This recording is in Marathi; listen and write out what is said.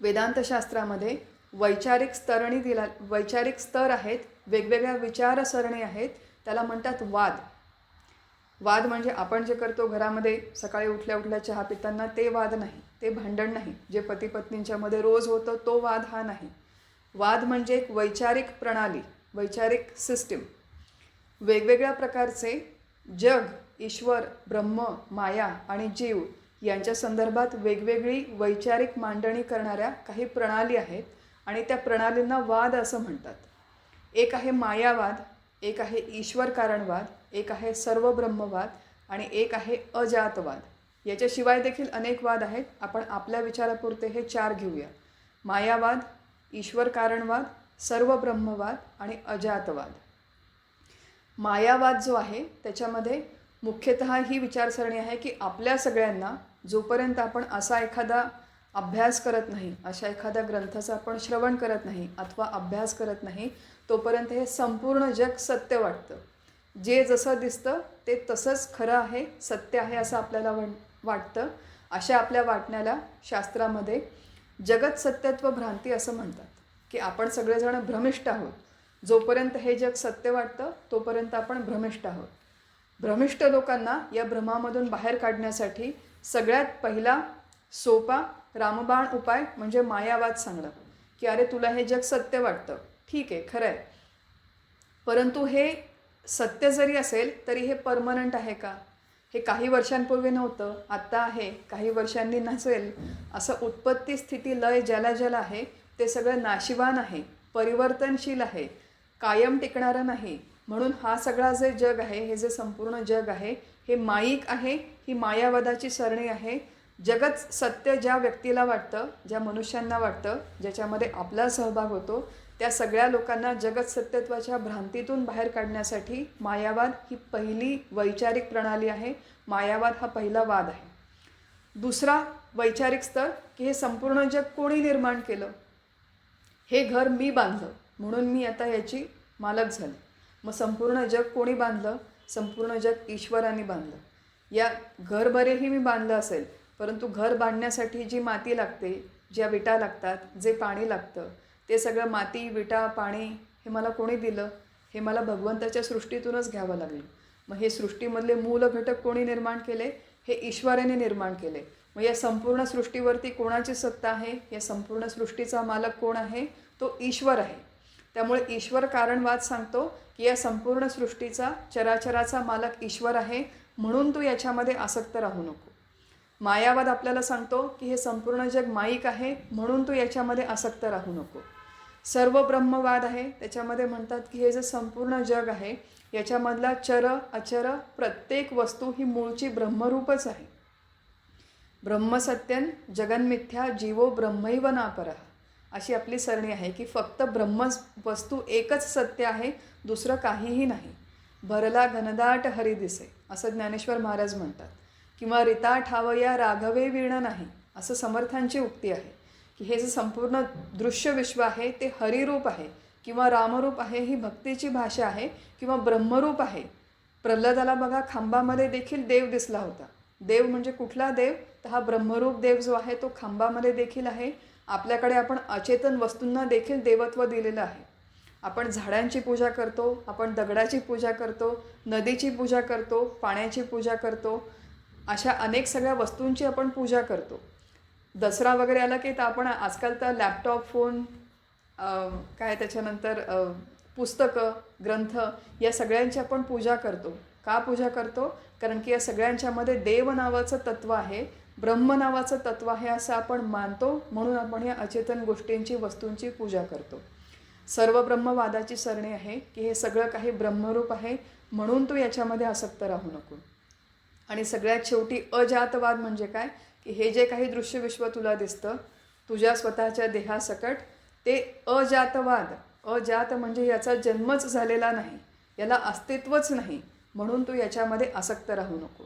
वेदांतशास्त्रामध्ये वैचारिक स्तरणी दिला वैचारिक स्तर आहेत वेगवेगळ्या विचारसरणी आहेत त्याला म्हणतात वाद. वाद म्हणजे आपण जे करतो घरामध्ये सकाळी उठल्या उठल्या चहा पिताना ते वाद नाही ते भांडण नाही. जे पती पत्नींच्यामध्ये रोज होतं तो वाद हा नाही. वाद म्हणजे एक वैचारिक प्रणाली वैचारिक सिस्टीम वेगवेगळ्या प्रकारचे जग ईश्वर ब्रह्म माया आणि जीव यांच्या संदर्भात वेगवेगळी वैचारिक मांडणी करणाऱ्या काही प्रणाली आहेत आणि त्या प्रणालींना वाद असं म्हणतात. एक आहे मायावाद एक आहे ईश्वर कारणवाद एक आहे सर्व ब्रह्मवाद आणि एक आहे अजातवाद. याच्याशिवाय देखील अनेक वाद आहेत. आपण आपल्या विचारापुरते हे चार घेऊया. मायावाद ईश्वर कारणवाद सर्व ब्रह्मवाद आणि अजातवाद. मायावाद जो आहे त्याच्यामध्ये मुख्यतः ही विचारसरणी आहे की आपल्या सगळ्यांना जोपर्यंत आपण असा एखादा अभ्यास करत नाही अशा एखाद्या ग्रंथाचं आपण श्रवण करत नाही अथवा अभ्यास करत नाही तोपर्यंत हे संपूर्ण जग सत्य वाटतं. जे जसं दिसतं ते तसंच खरं आहे सत्य आहे असं आपल्याला वन वाटतं. अशा आपल्या वाटण्याला शास्त्रामध्ये जगत सत्यत्व भ्रांती असं म्हणतात की आपण सगळेजण भ्रमिष्ट आहोत. जोपर्यंत हे जग सत्य वाटतं तोपर्यंत आपण भ्रमिष्ट आहोत. भ्रमिष्ट लोकांना या भ्रमामधून बाहेर काढण्यासाठी सगळ्यात पहिला सोपा रामबाण उपाय म्हणजे मायावाद सांगणं. की अरे तुला हे जग सत्य वाटतं. ठीक आहे खरं आहे परंतु हे सत्य जरी असेल तरी हे परमनंट आहे का? हे काही वर्षांपूर्वी नव्हतं आत्ता आहे. काही वर्षांनी नसेल. असं उत्पत्ती स्थिती लय ज्याला ज्याला आहे. ते सगळं नाशिवान आहे. परिवर्तनशील आहे. कायम टिकणारं नाही. म्हणून हा सगळा जे जग आहे हे जे संपूर्ण जग आहे हे माईक आहे ही मायावादाची सरणी आहे. जगत सत्य ज्या व्यक्तीला वाटतं ज्या मनुष्यांना वाटतं ज्याच्यामध्ये आपला सहभाग होतो त्या सगळ्या लोकांना जगत सत्यत्वाच्या भ्रांतीतून बाहेर काढण्यासाठी मायावाद ही पहिली वैचारिक प्रणाली आहे. मायावाद हा पहिला वाद आहे. दुसरा वैचारिक स्तर की हे संपूर्ण जग कोणी निर्माण केलं? हे घर मी बांधलं. म्हणून मी आता याची मालक झाले. मग संपूर्ण जग कोणी बांधलं? संपूर्ण जग ईश्वराने बांधलं. या घर बरेही मी बांधलं असेल परंतु घर बांधण्यासाठी जी माती लागते ज्या विटा लागतात जे पाणी लागतं ते सगळं माती विटा पाणी हे मला कोणी दिलं? हे मला भगवंताच्या सृष्टीतूनच घ्यावं लागलं. मग हे सृष्टीमधले मूल घटक कोणी निर्माण केले? हे ईश्वराने निर्माण केले. मग या संपूर्ण सृष्टीवरती कोणाची सत्ता आहे? या संपूर्ण सृष्टीचा मालक कोण आहे? तो ईश्वर आहे. त्यामुळे ईश्वर कारणवाद सांगतो की या संपूर्ण सृष्टीचा चराचराचा मालक ईश्वर आहे म्हणून तू याच्यामध्ये आसक्त राहू नको. मायावाद आपल्याला सांगतो की हे संपूर्ण जग माईक आहे म्हणून तू याच्यामध्ये आसक्त राहू नको. सर्व ब्रह्मवाद आहे त्याच्यामध्ये म्हणतात की हे जे संपूर्ण जग आहे याच्यामधला चर अचर प्रत्येक वस्तू ही मूळची ब्रह्मरूपच आहे. ब्रह्मसत्यन जगन्मिथ्या जीवो ब्रह्मैव नापरः. अशी आपली सरणी आहे की फक्त ब्रह्म वस्तू एकच सत्य आहे दुसरं काहीही नाही. भरला घनदाट हरी दिसे असं ज्ञानेश्वर महाराज म्हणतात. किंवा रिता ठावया राघवे वीण नाही असं समर्थांची उक्ती आहे. की हे जे संपूर्ण दृश्य विश्व आहे ते हरिरूप आहे. किंवा रामरूप आहे ही भक्तीची भाषा आहे. किंवा ब्रह्मरूप आहे. प्रल्हादाला बघा खांबामध्ये देखील देव दिसला होता. देव म्हणजे कुठला देव? तर हा ब्रह्मरूप देव जो आहे तो खांबामध्ये देखील आहे. आपल्याकडे आपण अचेतन वस्तूंना देखील देवत्व दिलेलं आहे. आपण झाडांची पूजा करतो आपण दगडाची पूजा करतो नदीची पूजा करतो पाण्याची पूजा करतो अशा अनेक सगळ्या वस्तूंची आपण पूजा करतो. दसरा वगैरे आला की तर आपण आजकाल तर लॅपटॉप फोन काय त्याच्यानंतर पुस्तकं ग्रंथ या सगळ्यांची आपण पूजा करतो. का पूजा करतो? कारण की या सगळ्यांच्यामध्ये देव नावाचं तत्व आहे. ब्रह्म नावाचं तत्व आहे असं आपण मानतो म्हणून आपण या अचेतन गोष्टींची वस्तूंची पूजा करतो. सर्व ब्रह्मवादाची सरणी आहे की हे सगळं काही ब्रह्मरूप आहे म्हणून तू याच्यामध्ये आसक्त राहू नको. आणि सगळ्यात शेवटी अजातवाद म्हणजे काय? की हे जे काही दृश्यविश्व तुला दिसतं तुझ्या स्वतःच्या देहासकट ते अजातवाद. अजात म्हणजे याचा जन्मच झालेला नाही याला अस्तित्वच नाही म्हणून तू याच्यामध्ये आसक्त राहू नको.